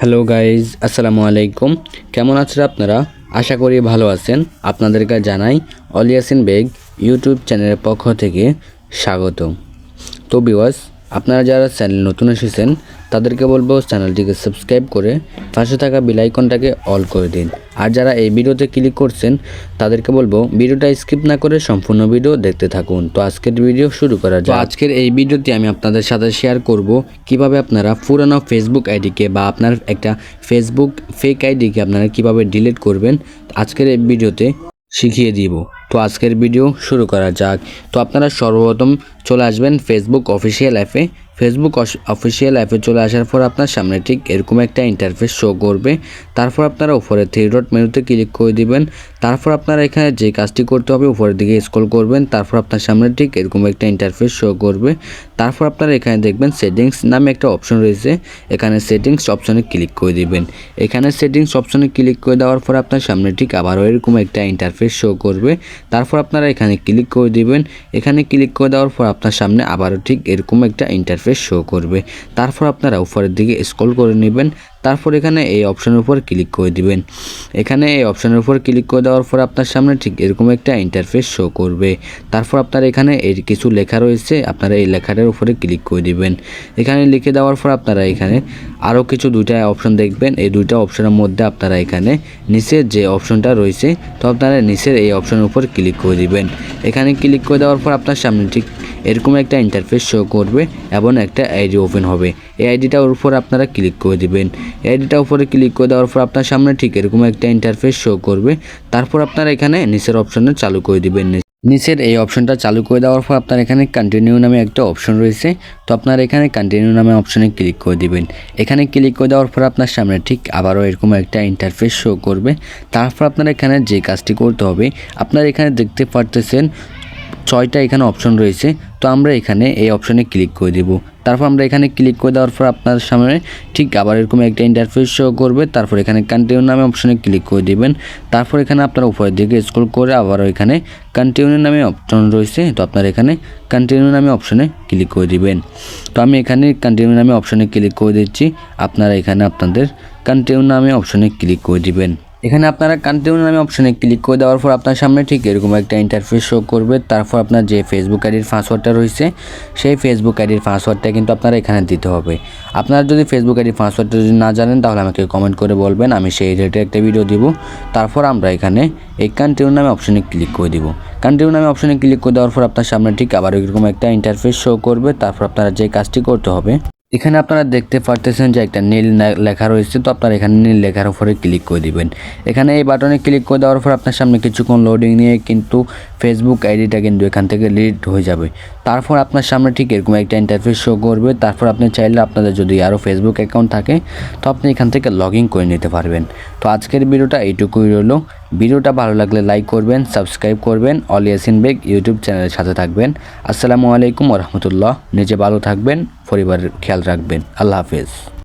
Hello guys, আসসালামু আলাইকুম। কেমন আছেন আপনারা? আশা করি ভালো আছেন। আপনাদেরকে জানাই অলিয়াসিন বেগ ইউটিউব চ্যানেলের পক্ষ থেকে স্বাগত তো বিওয়াস আপনারা যারা চ্যানেল নতুন এসেছেন, তাদেরকে বলব চ্যানেলটিকে সাবস্ক্রাইব করে পাশে থাকা বেল আইকনটাকে অল করে দিন। আর যারা এই ভিডিওতে ক্লিক করছেন, তাদেরকে বলব ভিডিওটা স্কিপ না করে সম্পূর্ণ ভিডিও দেখতে থাকুন। তো আজকের ভিডিও শুরু করা যাক। আজকের এই ভিডিওতে আমি আপনাদের সাথে শেয়ার করব কীভাবে আপনারা পুরানো ফেসবুক আইডিকে বা আপনার একটা ফেসবুক ফেক আইডিকে আপনারা কীভাবে ডিলিট করবেন, আজকের এই ভিডিওতে শিখিয়ে দিব। তো আজকের ভিডিও শুরু করা যাক। তো আপনারা সর্বপ্রথম চলে আসবেন ফেসবুক অফিসিয়াল অ্যাপে ফেসবুক অফিসিয়াল অ্যাপে চলে আসার পর আপনার সামনে ঠিক এরকম একটা ইন্টারফেস শো করবে। তারপর আপনারা উপরে থ্রি ডট মেনুতে ক্লিক করে দিবেন। তারপর আপনারা এখানে যে কাজটি করতে হবে উপরের দিকে স্ক্রল করবেন। তারপর আপনার সামনে ঠিক এরকম একটা ইন্টারফেস শো করবে। তারপর আপনারা এখানে দেখবেন সেটিংস নামে একটা অপশন রয়েছে। এখানে সেটিংস অপশনে ক্লিক করে দিবেন। এখানে সেটিংস অপশনে ক্লিক করে দেওয়ার পর আপনার সামনে ঠিক আবারও এরকম একটা ইন্টারফেস শো করবে। তারপর আপনারা এখানে ক্লিক করে দিবেন। এখানে ক্লিক করে দেওয়ার পর আপনার সামনে আবারও ঠিক এরকম একটা ইন্টারফেস শো করবে। তারপর আপনারা উপরের দিকে স্ক্রল করে নেবেন। তারপর এখানে এই অপশনের উপর ক্লিক করে দিবেন। এখানে এই অপশনের উপর ক্লিক করে দেওয়ার পর আপনার সামনে ঠিক এরকম একটা ইন্টারফেস শো করবে। তারপর আপনার এখানে এর কিছু লেখা রয়েছে, আপনারা এই লেখাটার উপরে ক্লিক করে দিবেন। এখানে লিখে দেওয়ার পর আপনারা এখানে আরও কিছু দুইটা অপশন দেখবেন। এই দুইটা অপশনের মধ্যে আপনারা এখানে নিচের যে অপশনটা রয়েছে, তো আপনারা নিচের এই অপশনের উপর ক্লিক করে দিবেন। এখানে ক্লিক করে দেওয়ার পর আপনার সামনে ঠিক এরকম একটা ইন্টারফেস শো করবে এবং একটা আইডি ওপেন হবে। এই আইডিটার উপর আপনারা ক্লিক করে দিবেন। এই আইডিটার উপরে ক্লিক করে দেওয়ার পর আপনার সামনে ঠিক এরকম একটা ইন্টারফেস শো করবে। তারপর আপনারা এখানে নিচের অপশনে চালু করে দিবেন। নিচের এই অপশনটা চালু করে দেওয়ার পর আপনার এখানে কন্টিনিউ নামে একটা অপশন রয়েছে। তো আপনার এখানে কন্টিনিউ নামে অপশনে ক্লিক করে দিবেন। এখানে ক্লিক করে দেওয়ার পর আপনার সামনে ঠিক আবারও এরকম একটা ইন্টারফেস শো করবে। তারপর আপনার এখানে যে কাজটি করতে হবে, আপনার এখানে দেখতে পারতেছেন ছয়টা এখানে অপশন রয়েছে, তো আমরা এখানে এই অপশনে ক্লিক করে দেব। তারপর আমরা এখানে ক্লিক করে দেওয়ার পর আপনার সামনে ঠিক আবার এরকম একটা ইন্টারফেস শো করবে, তারপর এখানে কন্টিনিউ নামে অপশনে ক্লিক করে দিবেন। তারপর এখানে আপনার উপরের দিকে স্ক্রল করে আবারও এখানে কন্টিনিউ নামে অপশন রয়েছে, তো আপনার এখানে কন্টিনিউ নামে অপশনে ক্লিক করে দিবেন। তো আমি এখানে কন্টিনিউ নামে অপশনে ক্লিক করে দিচ্ছি, আপনারা এখানে আপনাদের কন্টিনিউ নামে অপশনে ক্লিক করে দিবেন। এখানে আপনারা কন্টিনিউ নামে অপশনে ক্লিক করে দেওয়ার পর আপনার সামনে ঠিক এরকম একটা ইন্টারফেস শো করবে। তারপর আপনার যে ফেসবুক আইডির পাসওয়ার্ডটা রয়েছে, সেই ফেসবুক আইডির পাসওয়ার্ডটা কিন্তু আপনারা এখানে দিতে হবে। আপনারা যদি ফেসবুক আইডির পাসওয়ার্ডটা যদি না জানেন, তাহলে আমাকে কমেন্ট করে বলবেন, আমি সেই রিলেটেড একটা ভিডিও দিব। তারপর আমরা এখানে এই কন্টিনিউ নামে অপশনে ক্লিক করে দিব। কন্টিনিউ নামে অপশনে ক্লিক করে দেওয়ার পর আপনার সামনে ঠিক আবার এরকম একটা ইন্টারফেস শো করবে। তারপর আপনারা যে কাজটি করতে হবে এখানে আপনারা দেখতে পারতেছেন যে একটা নীল লেখা রয়েছে, তো আপনারা এখানে নীল লেখার উপরে ক্লিক করে দিবেন। এখানে এই বাটনে ক্লিক করে দেওয়ার পর আপনার সামনে কিছুক্ষণ লোডিং নিয়ে কিন্তু ফেসবুক আইডিটা কিন্তু এখান থেকে লিড হয়ে যাবে। তারপর আপনার সামনে ঠিক এরকম একটা ইন্টারফেস শো করবে, তারপর আপনি চাইলে আপনাদের যদি আরও ফেসবুক অ্যাকাউন্ট থাকে, তো আপনি এখান থেকে লগ ইন করে নিতে পারবেন। তো আজকের ভিডিওটা এইটুকুই রইল। ভিডিওটা ভালো লাগলে লাইক করবেন, সাবস্ক্রাইব করবেন, অল ইয়াসিন বেগ ইউটিউব চ্যানেলের সাথে থাকবেন। আসসালামু আলাইকুম রহমতুল্লাহ। নিজে ভালো থাকবেন, পরিবারের খেয়াল রাখবেন। আল্লাহ হাফেজ।